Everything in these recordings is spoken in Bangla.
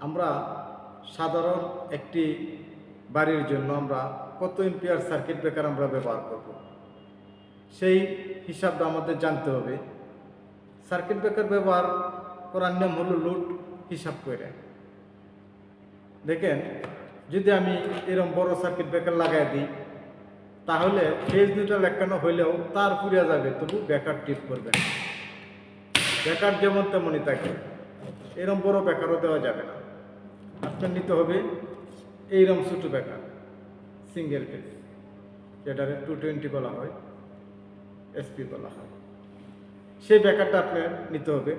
আমরা সাধারণ একটি বাড়ির জন্য আমরা কত এম্পিয়ার সার্কিট ব্রেকার আমরা ব্যবহার করব? সেই হিসাবটা আমাদের জানতে হবে। সার্কিট ব্রেকার ব্যবহার করার নিয়ম হলো লোড হিসাব করে। দেখেন, যদি আমি এরকম বড় সার্কিট ব্রেকার লাগাই দিই, তাহলে ফেজ দুটা লেখানো হইলেও তার পুড়িয়া যাবে, তবু বেকার টিপ করবে না। বেকার যেমন তেমনই থাকে। এরকম বড় বেকারও দেওয়া যাবে না। আপনার নিতে হবে এইরকম ছোটো বেকার সিঙ্গেল ফেজ যেটাকে টু টোয়েন্টি বলা হয় এসপি বলা হয়। সেই বেকারটা আপনার নিতে হবে।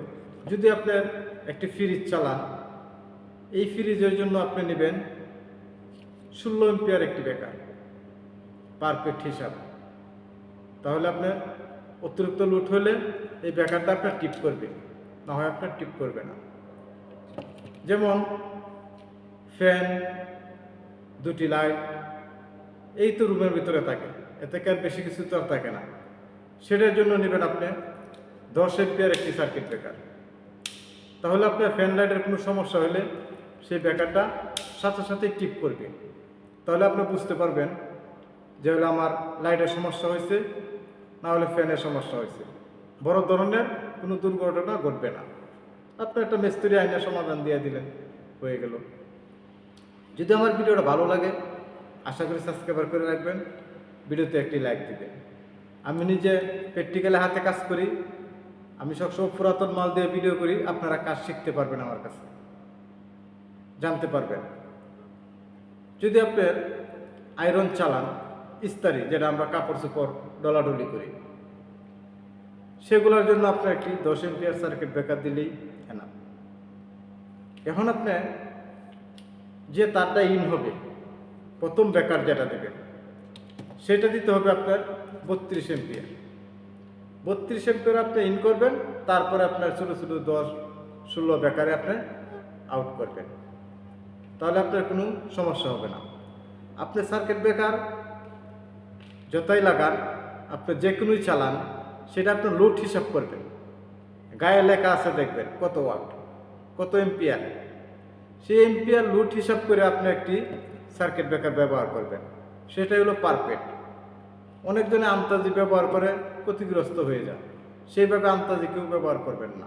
যদি আপনার একটি ফ্রিজ চালান, এই ফ্রিজের জন্য আপনি নেবেন ষোলো এম্পিয়ার একটি বেকার পারফেক্ট হিসাব। তাহলে আপনার অতিরিক্ত লুট হলে এই বেকারটা আপনার টিপ করবে, না হয় আপনার টিপ করবে না। যেমন ফ্যান, দুটি লাইট, এই তো রুমের ভিতরে থাকে। এতে আর বেশি কিছু তো আর থাকে না। সেটার জন্য নেবেন আপনি দশ এম্পিয়ার একটি সার্কিট ব্রেকার তাহলে আপনার ফ্যান লাইটের কোনো সমস্যা হলে সেই ব্রেকারটা সাথে সাথে টিপ করবে। তাহলে আপনি বুঝতে পারবেন যে হলে আমার লাইটের সমস্যা হয়েছে, না হলে ফ্যানের সমস্যা হয়েছে। বড় ধরনের কোনো দুর্ঘটনা ঘটবে না। আপনি একটা মিস্ত্রি আইনের সমাধান দিয়ে দিলেন, হয়ে গেল। যদি আমার ভিডিওটা ভালো লাগে, আশা করি সাবস্ক্রাইবার করে রাখবেন, ভিডিওতে একটি লাইক দিবেন। আমি নিজে প্র্যাকটিক্যালে হাতে কাজ করি, আমি সবসময় পুরাতন মাল দিয়ে ভিডিও করি, আপনারা কাজ শিখতে পারবেন আমার কাছে, জানতে পারবেন। যদি আপনার আয়রন চালান, ইস্তারি, যেটা আমরা কাপড় চোপড় ডলাডলি করি, সেগুলোর জন্য আপনার একটি দশ এম্পিয়ার সার্কিট ব্রেকার দিলেই এখন আপনি যে তারটা ইন হবে, প্রথম ব্রেকার যেটা দেবেন, সেটা দিতে হবে আপনার বত্রিশ এম্পিয়ার বত্রিশ এম্পিয়ার আপনি ইন করবেন, তারপরে আপনার ছোটো ছোটো দশ ষোলো বেকারে আপনি আউট করবেন। তাহলে আপনার কোনো সমস্যা হবে না। আপনি সার্কিট ব্রেকার যতই লাগান, আপনি যে কোনোই চালান, সেটা আপনার লোড হিসাব করবেন। গায়ে লেখা আছে দেখবেন কত ওয়াট কত এম্পিয়ার সেই এম্পিয়ার লুট হিসাব করে আপনি একটি সার্কিট ব্রেকার ব্যবহার করবেন। সেটাই হলো পারফেক্ট অনেকজনে আমতাজি ব্যবহার করে, ক্ষতিগ্রস্ত হয়ে যায়। সেইভাবে আমতাজি কেউ ব্যবহার করবেন না।